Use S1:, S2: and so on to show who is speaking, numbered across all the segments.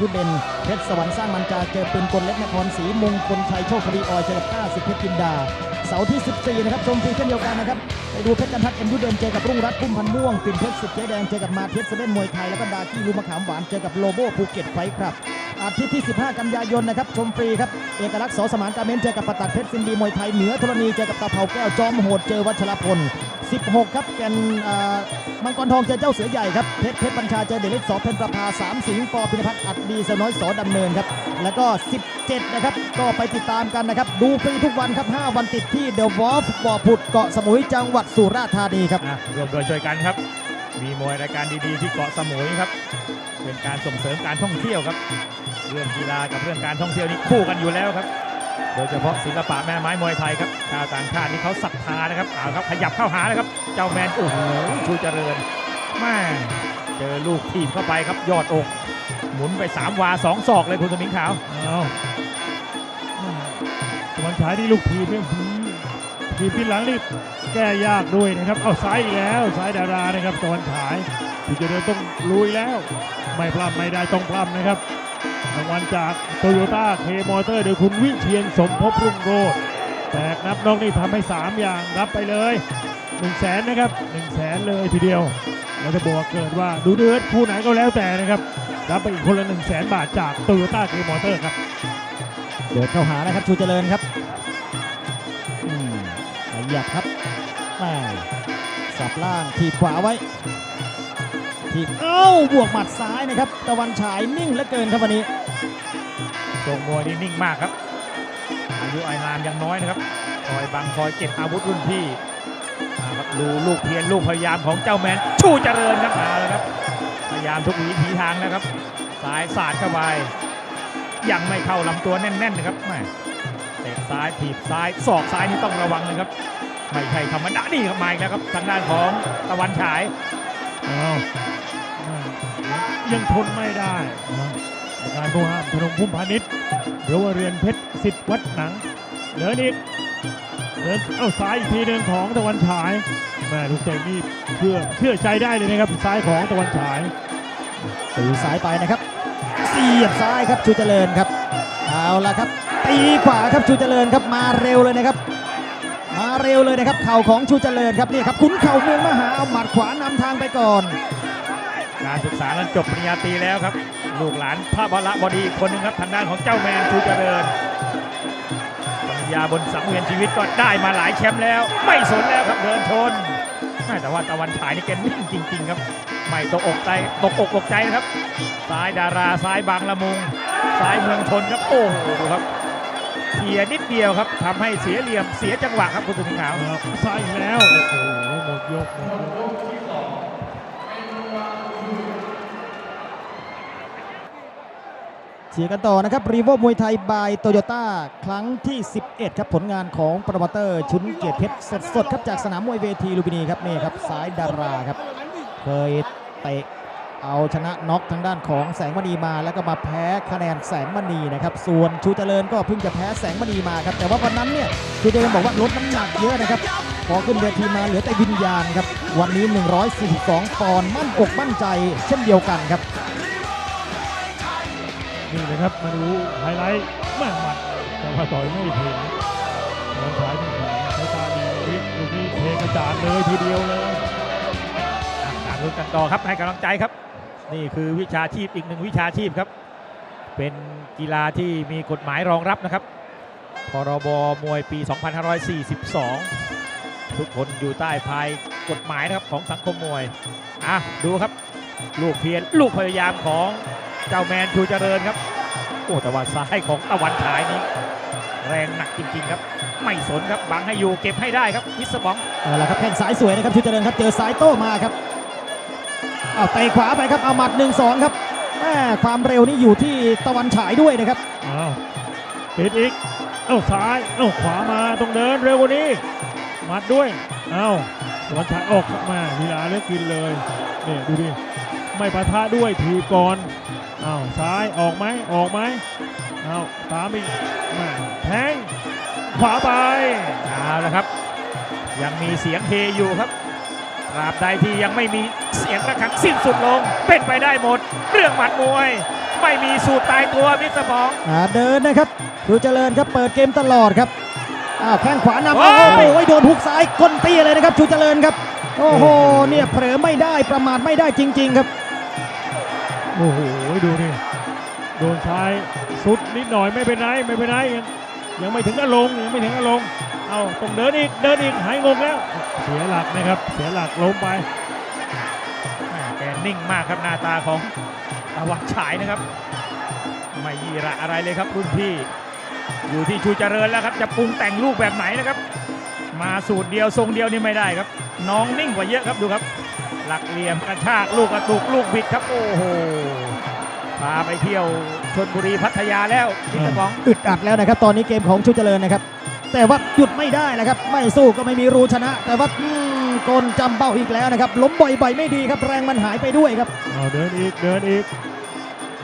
S1: ยุทเด่นเพชรสวรรค์สร้างมันจาเจอปืนกลเล็กนครศรีมงคลชัยโชคคดีออยเจอกับก้าสิบเพชรจินดา เสาร์ที่ 14 นะครับชมฟรีเช่นเดียวกันนะครับไปดูเพชรกันทัดเอ็มยุเด่นเจอกับรุ่งรัตน์พุ่มพันม่วงปิ่นเพชรสิทธิ์เจ๊แดงเจอกับมาเทสเซเว่นมวยไทยแล้วก็ดากี้ลูมะขามหวานเจอกับโลโบภูเก็ตไฟครับอาทิตย์ที่ 15 กันยายนนะครับชมฟรีครับเอกลักษณ์สสมานการเมนเจอกับปตัดเพชรซินดีมวยไทยเหนือธรณีเจอกับตาเผาแก้วจอมโหดเจอวัชรพล 16 ครับแกนอ่ามังกรทองเจอเจ้าเสือใหญ่ครับเพชรเพชรบัญชาเจอเดลิสสอเพนประภาสามสิงห์ปอพินพัฒน์อัดดีสน้อยสอดำเนินครับแล้วก็ 17 นะครับ ก็ไปติดตามกันนะครับ ดูฟรีทุกวันครับ 5 วันติดที่เดอะวอล์ฟบ่อผุดเกาะสมุยจังหวัดสุราษฎร์ธานีครับ
S2: ร่วมด้วยช่วยกันครับ มีมวยรายการดีๆที่เกาะสมุยครับเป็นการส่งเสริมการท่องเที่ยวครับ เรื่องกีฬากับเรื่องการท่องเที่ยวนี่คู่กันอยู่แล้วครับ โดยเฉพาะศิลปะแม่ไม้มวยไทยครับชาวต่างชาตินี่เขาศรัทธานะครับเอาครับขยับเข้าหานะครับ เจ้าแมนโอ้โหชูเจริญแม่เจอลูกทีมเข้าไปครับยอดอก หมุนไป 3 วา 2 ศอกเลยคุณสมิงขาว
S3: เอาตะวันฉายที่ลูกทีมเนี่ยทีมพิหลังนี่แก้ยากด้วยนะครับ เอาซ้ายอีกแล้วซ้ายดารานะครับตะวันฉายที่จะเดินต้องลุยแล้ว ไม่พลาดไม่ได้ต้องพลาดนะครับ รางวัลจากโตโยต้าเคมอเตอร์โดยคุณวิเชียนสมภพรุ่งโรจน์แตกนับนอกนี่ทำให้ 3 อย่างรับไปเลย1นึ่งแสนนะครับ1นึ่งแสนเลยทีเดียวแล้วจะบอกว่าเกิดว่าดูเดือดคู่ไหนก็แล้วแต่นะครับ รับไปอีกคนละ1นึ่งแสนบาทจากโตโยต้าเคมอเตอร์ครับ
S1: เดินเข้าหานะครับชูเจริญครับอืมขยับครับแม่สับล่างทีบขวาไว้ทีบเอ้าบวกหมัดซ้ายนะครับ ตะวันฉายนิ่งเหลือเกินครับวันนี้
S2: ทรงมวยนี่นิ่งมากครับ อายุอานามยังน้อยนะครับ คอยบังคอยเก็บอาวุธรุ่นพี่ครับดูลูกเพียรลูกพยายามของเจ้าแมนชูเจริญครับมาแล้วครับ พยายามทุกวิถีทางนะครับ สายสาดเข้าไปยังไม่เข้าลำตัวแน่นๆนะครับแม่เตะซ้ายถีบซ้ายศอกซ้ายนี่ต้องระวังนะครับ ไม่ใช่ธรรมดานี่ครับมาอีกแล้วครับทางด้านของตะวันฉาย
S3: ยังทนไม่ได้ นะอาการผู้ห้ามธนงพุ่มพาณิชย์หรือว่าเรียนเพชรสิทธิ์วัดหนังเดินอีกเดินเอ้าซ้ายอีกทีหนึ่งของตะวันฉายแม่ลูกเตะนี่เชื่อเชื่อใจได้เลยนะครับซ้ายของตะวันฉาย
S1: ตีซ้ายไปนะครับเสียบซ้ายครับชูเจริญครับเอาละครับตีขวาครับชูเจริญครับมาเร็วเลยนะครับ มาเร็วเลยนะครับ เข่าของชูเจริญครับนี่ครับขุนเข่าเมืองมหาเอาหมัดขวานำทางไปก่อน
S2: การศึกษานั้นจบปริญญาตรีแล้วครับ ลูกหลานพระบละบดีอีกคนหนึงครับทางด้านของเจ้าแมนชูเจริญปริญญาบนสังเวียนชีวิตก็ได้มาหลายแชมป์แล้ว ไม่สนแล้วครับเดินชนแต่ว่าตะวันฉายนี่แกนิ่งจริง ๆ ครับไม่ตกอกใจตกอกตกใจนะครับซ้ายดาราซ้ายบางละมุงซ้ายเมืองชนครับโอ้โหครับเทียนิดเดียวครับทำให้เสียเหลี่ยมเสียจังหวะครับคุณสุนิขาว
S3: ซ้ายแล้วโอ้โหหมดยกหมดยก
S1: เชียร์กันต่อนะครับรีโวมวยไทยบายโตโยต้าครั้งที่ 11 ครับผลงานของโปรโมเตอร์ชุนเกียรติเพชรสดๆครับจากสนามมวยเวทีลุมพินีครับนี่ครับซ้ายดาราครับ เคยเตะเอาชนะน็อกทางด้านของแสงมณีมาแล้วก็มาแพ้คะแนนแสงมณีนะครับ ส่วนชูเจริญก็เพิ่งจะแพ้แสงมณีมาครับ แต่ว่าวันนั้นเนี่ยชูเจริญบอกว่าลดน้ำหนักเยอะนะครับ พอขึ้นเวทีมาเหลือแต่วิญญาณครับ วันนี้ 142 ปอนด์มั่นอกมั่นใจเช่นเดียวกันครับ
S3: นี่นะครับมาดูไฮไลท์แม่หมัดแต่ว่าต่อยไม่ถึงตะวันฉายนี่สายตาดีวิกลูกนี้เทกระจาดเลยทีเดียวเลย
S2: การลุ้นกันต่อครับให้กำลังใจครับ นี่คือวิชาชีพอีกหนึ่งวิชาชีพครับ เป็นกีฬาที่มีกฎหมายรองรับนะครับพรบมวยปี 2542 ทุกคนอยู่ใต้ภายกฎหมายนะครับของสังคมมวยอะดูครับ ลูกเพียรลูกพยายามของ เจ้าแมนชูเจริญครับ โอ้แต่ว่าซ้ายของตะวันฉายนี้ แรงหนักจริงๆครับ ไม่สนครับบังให้อยู่เก็บให้ได้ครับวิสบอง
S1: เอาละครับแข้งซ้ายสวยนะครับชูเจริญครับเจอซ้ายโต้มาครับเอาเตะขวาไปครับเอาหมัด1นสองครับแม่ความเร็วนี่อยู่ที่ตะวันฉายด้วยนะครับ
S3: อ้าวปิดอีกเอ้าซ้ายเอ้าขวามาต้องเดินเร็วกว่านี้มัดด้วยเอ้าตะวันฉายออกมาลีลาเลือกกินเลยนี่ดูดิไม่ปะทะด้วยทีบก่อนเอ้าซ้ายออกไหมออกไหมเอ้าตามอีกมาแทงขวาไป
S2: เอาละครับ ยังมีเสียงเฮอยู่ครับตราบใดที่ยังไม่มีเสียงระฆังสิ้นสุดลง เป็นไปได้หมด เรื่องหมัดมวย ไม่มีสูตรตายตัวมิสเตอร์บอง
S1: อ่าเดินนะครับ ดูเจริญครับเปิดเกมตลอดครับอ้าวแข้งขวานำ
S2: โอ้
S1: โอ้
S2: ย
S1: โหโดนหุกซ้ายก้นเตี้ยเลยนะครับชูเจริญครับ โอ้โหเนี่ยเผลอไม่ได้ประมาทไม่ได้จริง ๆ ครับ
S3: โอ้โหดูนี่โดนซ้ายสุดนิดหน่อยไม่เป็นไรไม่เป็นไรยังยังไม่ถึงอารมณ์ยังไม่ถึงอารมณ์เอาต้องเดินอีกเดินอีกหายงงแล้ว เสียหลักนะครับ เสียหลักล้มไป
S2: แม่แกนิ่งมากครับหน้าตาของตะวันฉายนะครับ ไม่ยีระอะไรเลยครับรุ่นพี่ อยู่ที่ชูเจริญแล้วครับ จะปรุงแต่งลูกแบบไหนนะครับ มาสูตรเดียวทรงเดียวนี่ไม่ได้ครับ น้องนิ่งกว่าเยอะครับดูครับ หลักเหลี่ยมกระชากลูกกระตุกลูกบิดครับโอ้โหพาไปเที่ยวชนบุรีพัทยาแล้วมิสเตอร์บอง
S1: อึดอัดแล้วนะครับ ตอนนี้เกมของชูเจริญนะครับ แต่ว่าหยุดไม่ได้นะครับ ไม่สู้ก็ไม่มีรูชนะ แต่ว่าอืมกลจำเป้าอีกแล้วนะครับ ล้มบ่อยๆไม่ดีครับ แรงมันหายไปด้วยครับ
S3: เอาเดินอีกเดินอีก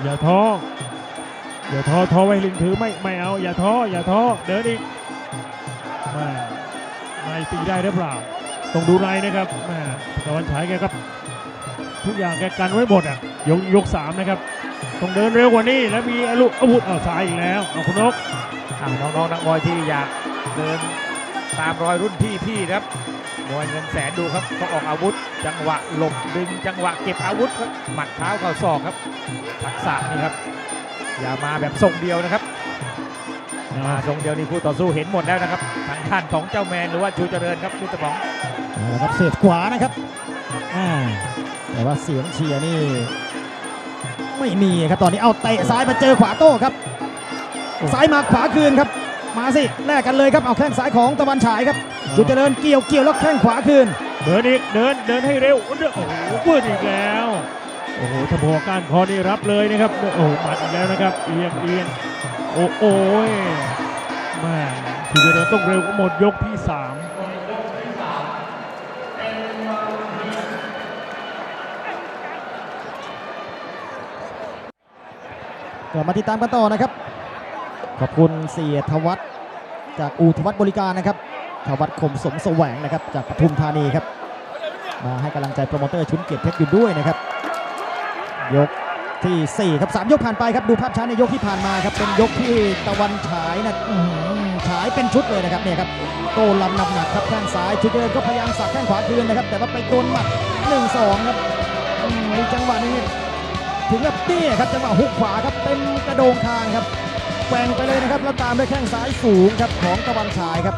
S3: อย่าท้ออย่าท้อท้อไว้ลิงถือไม่ไม่เอา อย่าท้ออย่าท้อเดินอีกไม่ไม่ตีได้หรือเปล่า ต้องดูในนะครับแม่ตะวันฉายแกครับทุกอย่างแกกันไว้หมดอะยกยกสามนะครับต้องเดินเร็วกว่านี้แล้วมีอาวุธอาวุธเอาซ้ายอีกแล้วเอาคุณนก
S2: อะน้องๆนักมวยที่อยากเดินตามรอยรุ่นพี่พี่ครับมวยเงินแสนดูครับเขาออกอาวุธ จังหวะหลบดึงจังหวะเก็บอาวุธครับหมัดเท้าเข่าศอกครับทักษะนี่ครับ อย่ามาแบบทรงเดียวนะครับมาทรงเดียวนี่คู่ต่อสู้เห็นหมดแล้วนะครับทางท่านของเจ้าแมนหรือว่าชูเจริญครับมิสเตอร์บอง
S1: เอาละครับเสียบขวานะครับอ่าแต่ว่าเสียงเชียร์นี่ไม่มีครับตอนนี้เอาเตะซ้ายมาเจอขวาโต้ครับซ้ายมาขวาคืนครับ มาสิแลกกันเลยครับเอาแข้งซ้ายของตะวันฉายครับจุดเจริญเกี่ยวเกี่ยวแล้วแข้งขวาคืน
S3: เดินอีกเดินเดินให้เร็วโอ้โหปืดอีกแล้วโอ้โหถ้าพอการคอนี่รับเลยนะครับโอ้โหหมัดอีกแล้วนะครับเอียงเอียงโอ้โอ้ยแม่คือจะเดินต้องเร็วก็หมดยกที่สาม็
S1: มาติดตามกันต่อนะครับ ขอบคุณเสียธวัฒจากอูธวัฒบริการนะครับธวัฒคมสมแสวงนะครับ จากปทุมธานีครับ มาให้กำลังใจโปรโมเตอร์ชุนเกียรติเพชรอยู่ด้วยนะครับ ยกทีสี่4ครับสามยกผ่านไปครับดูภาพช้าในยกที่ผ่านมาครับเป็นยกที่ตะวันฉายนะฉายเป็นชุดเลยนะครับเนี่ยครับโตลำหนักหนักครับแข้งซ้ายชุดเดินก็พยายามสับแข้งขวาคืนนะครับ แต่ว่าไปโดนหมัด1 2ครับอืมมีจังหวะหนึงเนี่ย ถึงกับเตี้ยครับจังหวะฮุกขวาครับเต็มกระโดงคางครับแกว่งไปเลยนะครับแล้วตามด้วยแข้งซ้ายสูงครับของตะวันฉายครับ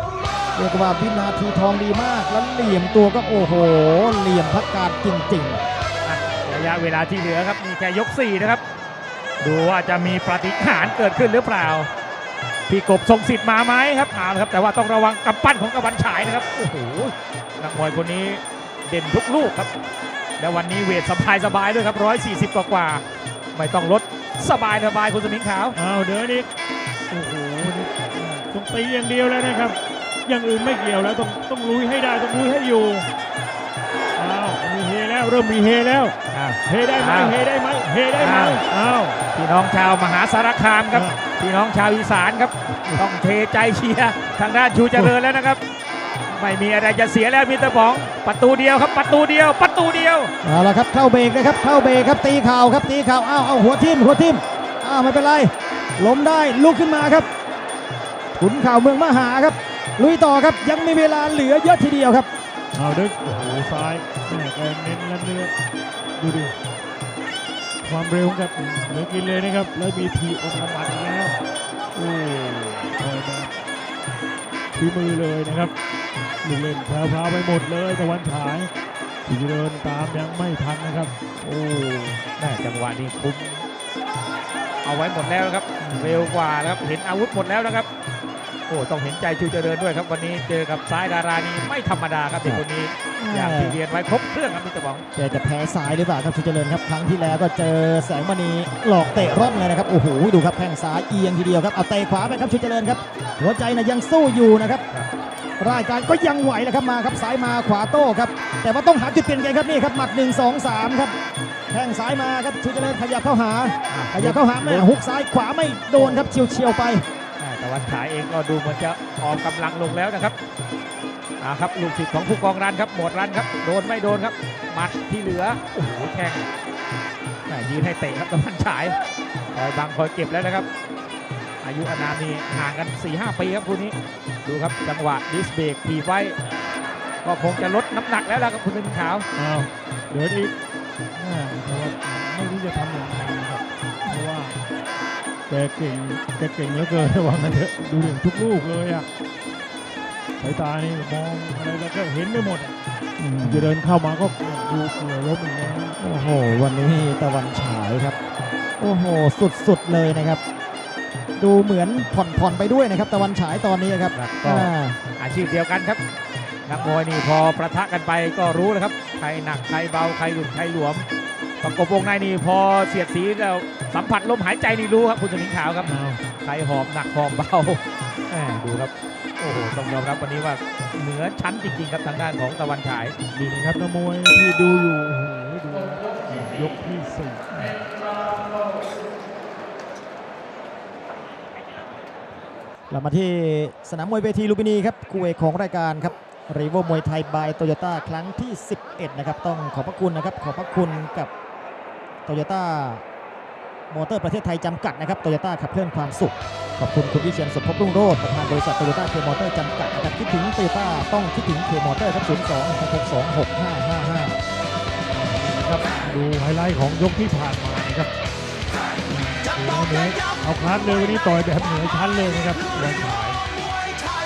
S1: เรียกว่าวินาทีทองดีมาก แล้วเหลี่ยมตัวก็โอ้โห เหลี่ยมพักการจริงๆ
S2: ระยะเวลาที่เหลือครับมีแค่ยก4นะครับดูว่าจะมีปฏิหารเกิดขึ้นหรือเปล่า พี่กบทรงสิทธิ์มาไหมครับเอาละครับ แต่ว่าต้องระวังกำปั้นของกำบันฉายนะครับโอ้โหนักมวยคนนี้เด่นทุกลูกครับ และวันนี้เวทสบายสบายๆด้วยครับ 140 กว่ากว่าๆไม่ต้องลดสบายสบายๆคุณสมิงขาว
S3: เอาเดินอีกโอ้โหนี่ต้องตีอย่างเดียวแล้วนะครับ อย่างอื่นไม่เกี่ยวแล้วต้องต้องลุยให้ได้ต้องลุยให้อยู่อ้าวมีเฮแล้วเริ่มมีเฮแล้ว
S2: อะ
S3: เฮได้ไหม
S2: อ้าว
S3: เฮได้ไหมเฮได้ไหม
S2: อ้าว
S3: อ้าว
S2: พี่น้องชาวมหาสารคามครับ
S3: อ่า
S2: พี่น้องชาวอีสานครับ ต้องเทใจเชียร์ทางด้านชูเจริญแล้วนะครับ ไม่มีอะไรจะเสียแล้วมิสเตอร์ป๋อง ประตูเดียวครับประตูเดียว ประตูเดียว
S1: เอาละครับเข้าเบรกนะครับเข้าเบรกครับตีเข่าครับตีเข่าอ้าวเอาหัวทิ่มหัวทิ่มอ้าวไม่เป็นไรล้มได้ลุกขึ้นมาครับขุนเข่าเมืองมหาครับ ลุยต่อครับยังมีเวลาเหลือเยอะทีเดียวครับ
S3: เอาดึกโอ้โหซ้ายแม่แกเน้นแล้วเนื้อดูดิความเร็วครับเหลือกินเลยนะครับแล้วมีทีออกมาบัดอีกแล้วโอ้คอยมาฝีมือเลยนะครับ ลูกเล่นแพรวๆไปหมดเลยตะวันฉายที่เดินตามยังไม่ทันนะครับ โอ้
S2: แม่จังหวะนี้คุมเอาไว้หมดแล้วนะครับ เร็วกว่านะครับเห็นอาวุธหมดแล้วนะครับโอ้ต้องเห็นใจชูเจริญด้วยครับวันนี้เจอกับซ้ายดารานี้ไม่ธรรมดาครับเด็กคนนี้อย่างที่เรียนไว้ครบเครื่องครับมิสเตอร์บอง
S1: แกจะแพ้ซ้ายหรือเปล่าครับชูเจริญครับครั้งที่แล้วก็เจอแสงมณีหลอกเตะร่อนเลยนะครับโอ้โหดูครับแข้งซ้ายเอียงทีเดียวครับเอาเตะขวาไปครับชูเจริญครับหัวใจนะยังสู้อยู่นะครับ ร่างกายก็ยังไหวแล้วครับมาครับซ้ายมาขวาโต้ครับ แต่ว่าต้องหาจุดเปลี่ยนเกมครับนี่ครับหมัด1 2 3ครับแข้งซ้ายมาครับชูเจริญขยับเข้าหาขยับเข้าหาแม่ฮุกซ้ายขวาไม่โดนครับเฉียวเฉียวๆไป
S2: อ่าแต่วันฉายเองก็ดูเหมือนจะออกกำลังลงแล้วนะครับอ่าครับลูกศิษย์ของผู้กองรันครับหมดรันครับโดนไม่โดนครับหมัดที่เหลือโอ้โหแข่งแหม่ยืนให้เตะครับตะวันฉายคอยบังคอยเก็บแล้วนะครับ อายุอานามนี่ห่างกัน 4-5 ปีครับคู่นี้ ดูครับจังหวะดิสเบรกทีบไว้ ก็คงจะลดน้ำหนักแล้วล่ะครับคุณเป็นขาว
S3: อ้าวเดินอีกแม่แต่ว่าไม่รู้จะทำยังไงนะครับเพราะว่าแกเก่งแกเก่งเหลือเกินว่างั้นเถอะดูถึงทุกลูกเลยอะสายตานี่มองอะไรแล้วก็เห็นไปหมดอะจะเดินเข้ามาก็ดูเกือล้มอีกแล้ว
S1: โอ้โห วันนี้ตะวันฉายครับ โอ้โห สุดๆเลยนะครับ ดูเหมือนผ่อนๆไปด้วยนะครับตะวันฉายตอนนี้ครับ
S2: ครับก็
S1: อ่า
S2: อาชีพเดียวกันครับนักมวยนี่พอประทะกันไปก็รู้แล้วครับใครหนักใครเบาใครหลุดใครหลวมประกบวงในนี่พอเสียดสีแล้วสัมผัสลมหายใจนี่รู้ครับคุณสมิงขาวครับ
S3: อ้าว
S2: ใครหอมหนักหอมเบาแหม่ดูครับโอ้โหต้องยอมรับวันนี้ว่าเหนือชั้นจริงๆครับทางด้านของตะวันฉาย
S3: ดีนะครับนักมวยที่ดูอยู่โอ้โหดูยกที่สี่
S1: เรามาที่สนามมวยเวทีลุมพินีครับคู่เอกของรายการครับรีโวมวยไทยบายโตโยต้าครั้งที่ 11 นะครับ ต้องขอบพระคุณนะครับ ขอบพระคุณกับโตโยต้ามอเตอร์ประเทศไทยจำกัดนะครับโตโยต้าขับเคลื่อนความสุข ขอบคุณคุณวิเชียนสมภพรุ่งโรจน์ประธานบริษัทโตโยต้าเคมอเตอร์จำกัดนะครับคิดถึงโตโยต้าต้องคิดถึงเคมอเตอร์ครับ0 2 6 6 2 6 5 5 5
S3: ครับดูไฮไลท์ของยกที่ผ่านมานครับ ดูแล้วเนือเอาคลาสเลยวันนี้ต่อยแบบเหนือชั้นเลยนะครับวันฉาย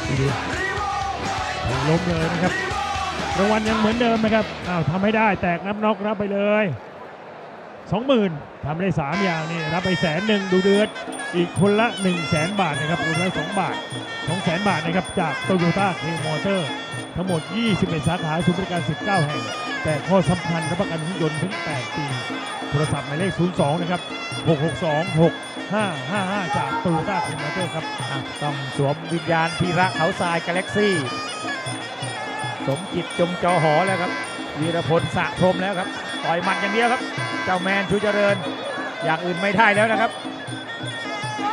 S3: ดูดิล้มเลยนะครับรางวัลยังเหมือนเดิมนะครับอ้าวทำให้ได้แตกนับน็อกรับไปเลย20,000ทำได้ 3 อย่างนี่รับไปแสนหนึ่งดูเดือด อีกคนละ 1 0 0 0 0แสนบาทนะครับรวมแล้ว2บาท 2 0 0แสนบาทนะครับจากโตโยต้าเคมอเตอร์ทั้งหมด 21 สาขาศูนย์บริการ 19 แห่ง แต่ข้อสำคัญรับประกันรถยนต์ถึง 8 ปี โทรศัพท์หมายเลข 02 นะครับ 662 6555 จากโตโยต้าเคมอเตอร์ครับ
S2: อะต้องสวมวิญญาณพีระเขาทรายกาแล็กซี่ สมจิตจงจอหอแล้วครับวีรพลสะพรมแล้วครับต่อยหมัดอย่างเดียวครับ เจ้าแมนชูเจริญ อย่างอื่นไม่ได้แล้วนะครับ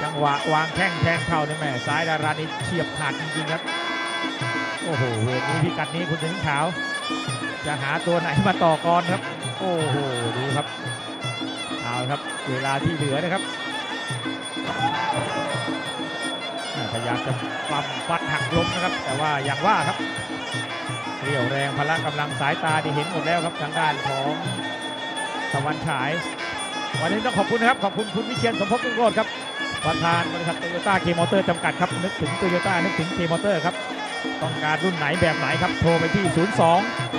S2: จังหวะวางแข้งแทงเข่าในแม่ซ้ายดารานี่เฉียบขาดจริงๆครับ โอ้โหเวทนี้พิกัดนี้คุณสิงห์ขาว จะหาตัวไหนมาต่อกรครับ โอ้โหดูครับเอาครับเวลาที่เหลือนะครับพยายามจะปั๊มฟัดหักล้มนะครับ แต่ว่าอย่างว่าครับเรี่ยวแรงพละกำลังสายตาที่เห็นหมดแล้วครับทางด้านของตะวันฉาย วันนี้ต้องขอบคุณนะครับขอบคุณคุณวิเชียนสมภพรุ่งโรจน์ครับประธานบริษัทโตโยต้าเคมอเตอร์จำกัดครับนึกถึงโตโยต้านึกถึงเคมอเตอร์ครับ ต้องการรุ่นไหนแบบไหนครับ โทรไปที่ 02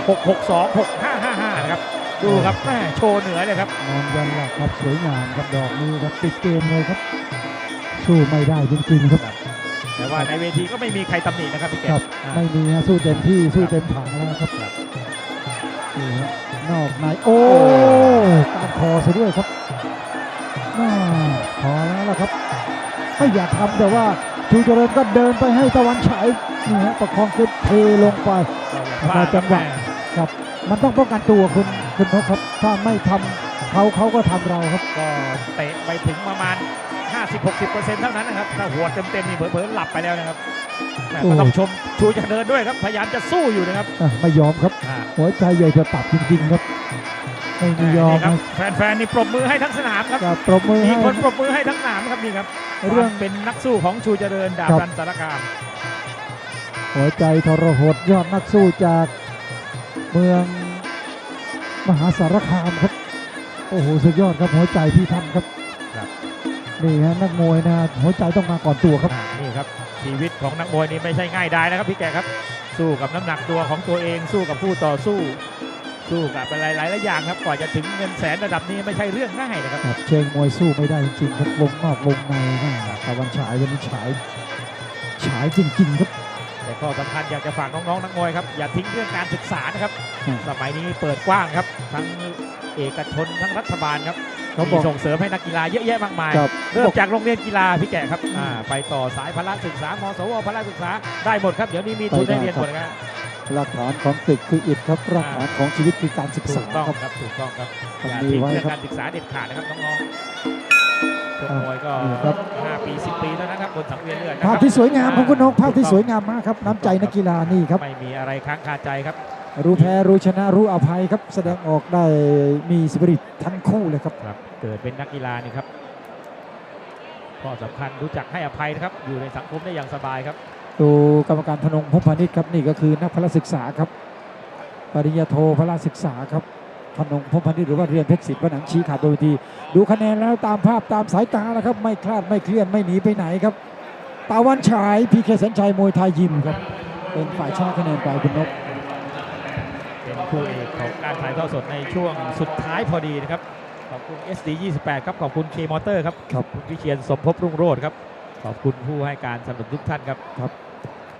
S2: 662 6555นะครับ ดูครับแม่โชว์เหนือเลยครับ
S4: มองยันหลักครับสวยงามครับดอกนี้ครับติดเกมเลยครับ สู้ไม่ได้จริงๆครับ
S2: แต่ว่าในเวทีก็ไม่มีใครตำหนินะครับพี่แก
S4: ครับ
S2: อ่า
S4: ไม่มีฮะสู้เต็มที่สู้เต็มถังแล้วครับ
S2: ครับ
S4: นี่ฮะนอกในโอ้ตามคอซะด้วยครับน่าพอแล้วล่ะครับ ไม่อยากทำแต่ว่าชูเจริญก็เดินไปให้ตะวันฉาย นี่ฮะประคองขึ้นเทลงไป
S2: ก็อย่างว่า
S4: จังหวะ
S2: แม่
S4: ครับ มันต้องป้องกันตัวคุณคุณนกครับ ถ้าไม่ทำเขาเขาก็ทำเราครับ
S2: ก็เตะไปถึงประมาณ 50-60%เท่านั้นนะครับ ถ้าหัวเต็มๆนี่เผลอๆหลับไปแล้วนะครับแม่
S4: โอ้
S2: ก็ต้องชมชูเจะเดินด้วยครับ พยายามจะสู้อยู่นะครับ
S4: อะไม่ยอมครับ
S2: อ่า
S4: หัวใจใหญ่จะตับจริงๆครับไม่มียอม
S2: นี่ครับ
S4: นะ
S2: แฟนๆนี่ปรบมือให้ทั้งสนามครับ
S4: กับปรบมือ
S2: มี
S4: ให้
S2: คนปรบมือให้ทั้งสนามครับนี่ครับ
S4: เรื่อง
S2: ความเป็นนักสู้ของชูเจริญดาบ
S4: ครับ
S2: รันสารคาม
S4: หัวใจทรหดยอดนักสู้จากเมืองมหาสารคามครับ โอ้โหสุดยอดครับหัวใจที่ทำครับ
S2: ครับ
S4: นี่ฮะนักมวยนะหัวใจต้องมาก่อนตัวครับ
S2: อ่านี่ครับ ชีวิตของนักมวยนี่ไม่ใช่ง่ายดายนะครับพี่แกครับ สู้กับน้ำหนักตัวของตัวเอง สู้กับผู้ต่อสู้ สู้กับอะไรหลายๆอย่างครับกว่าจะถึงเงินแสนระดับนี้ไม่ใช่เรื่องง่ายนะครับ
S4: ครับเชิงมวยสู้ไม่ได้จริงๆครับวงนอกวงในนะตะวันฉายวันนี้ฉายฉายจริงๆครับ
S2: แต่ ข้อสำคัญอยากจะฝากน้องๆนักมวยครับอย่าทิ้งเรื่องการศึกษานะครับ
S4: อืม
S2: สมัยนี้เปิดกว้างครับ ทั้งเอกชนทั้งรัฐบาลครับ
S4: เขาบ
S2: มี
S4: อก
S2: ส่งเสริมให้นักกีฬาเยอะแยะมากมาย
S4: ครับ
S2: เริ่มจากโรงเรียนกีฬาพี่แกะครับอ่าไปต่อสายพละศึกษามสวพละศึกษาได้หมดครับ เดี๋ยวนี้มีทุนให้เรียนหมดนะครับ
S4: หลักฐานของตึกคืออิฐครับรากฐานของชีวิตคือการศึก
S2: ถู
S4: ษาก
S2: ต้อง
S4: ครับ
S2: ครับถูกต้องครับ
S4: ต้
S2: อ
S4: อง
S2: ย่า
S4: มี
S2: ทิ้ง
S4: ไว้
S2: เรื่อง
S4: ครับ
S2: การศึกษาเด็ดขาดนะครับน้องๆ ชกมวยก็
S4: นี่ครับ
S2: 5ปี10 ปีเท่านั้นครับบนสังเวียนเลือดนะค
S4: ภา
S2: รั
S4: พ
S2: บ
S4: ที่สวยงามของคุณนกภาพที่สวย
S2: ถูก
S4: งามมากครับ น้ำใจนักกีฬานี่ครับ
S2: ต้องไม่มีอะไรค้างคาใจครับ
S4: รู้แพ้รู้ชนะรู้อภัยครับแสดงออกได้มีสปิริตทั้งคู่เลยครับ
S2: ครับเกิดเป็นนักกีฬานี่ครับข้อสำคัญรู้จักให้อภัยนะครับอยู่ในสังคมได้อย่างสบายครับ
S4: ดูกรรมการธนงพงพานิชครับนี่ก็คือนักพละศึกษาครับ ปริญญาโทพละศึกษาครับ ธนงพงพานิชหรือว่าเรียนเพชรศิษย์ผนังชี้ขาดโดยทีดูคะแนนแล้วตามภาพตามสายตาแล้วครับ ไม่คลาดไม่เคลื่อนไม่หนีไปไหนครับตาวันฉายพีเคสัญชัยมวยไทยยิมครับ เป็นฝ่ายชนะคะแนนไปคุณนก
S2: เป็นคู่เอกของการถ่ายทอดสดในช่วงสุดท้ายพอดีนะครับขอบคุณ SD 28ครับขอบคุณ K Motor ครับ
S4: ครับ
S2: คุณวิเชียนสมภพรุ่งโรจน์ครับขอบคุณผู้ให้การสนับสนุนทุกท่านครับ
S4: ครับ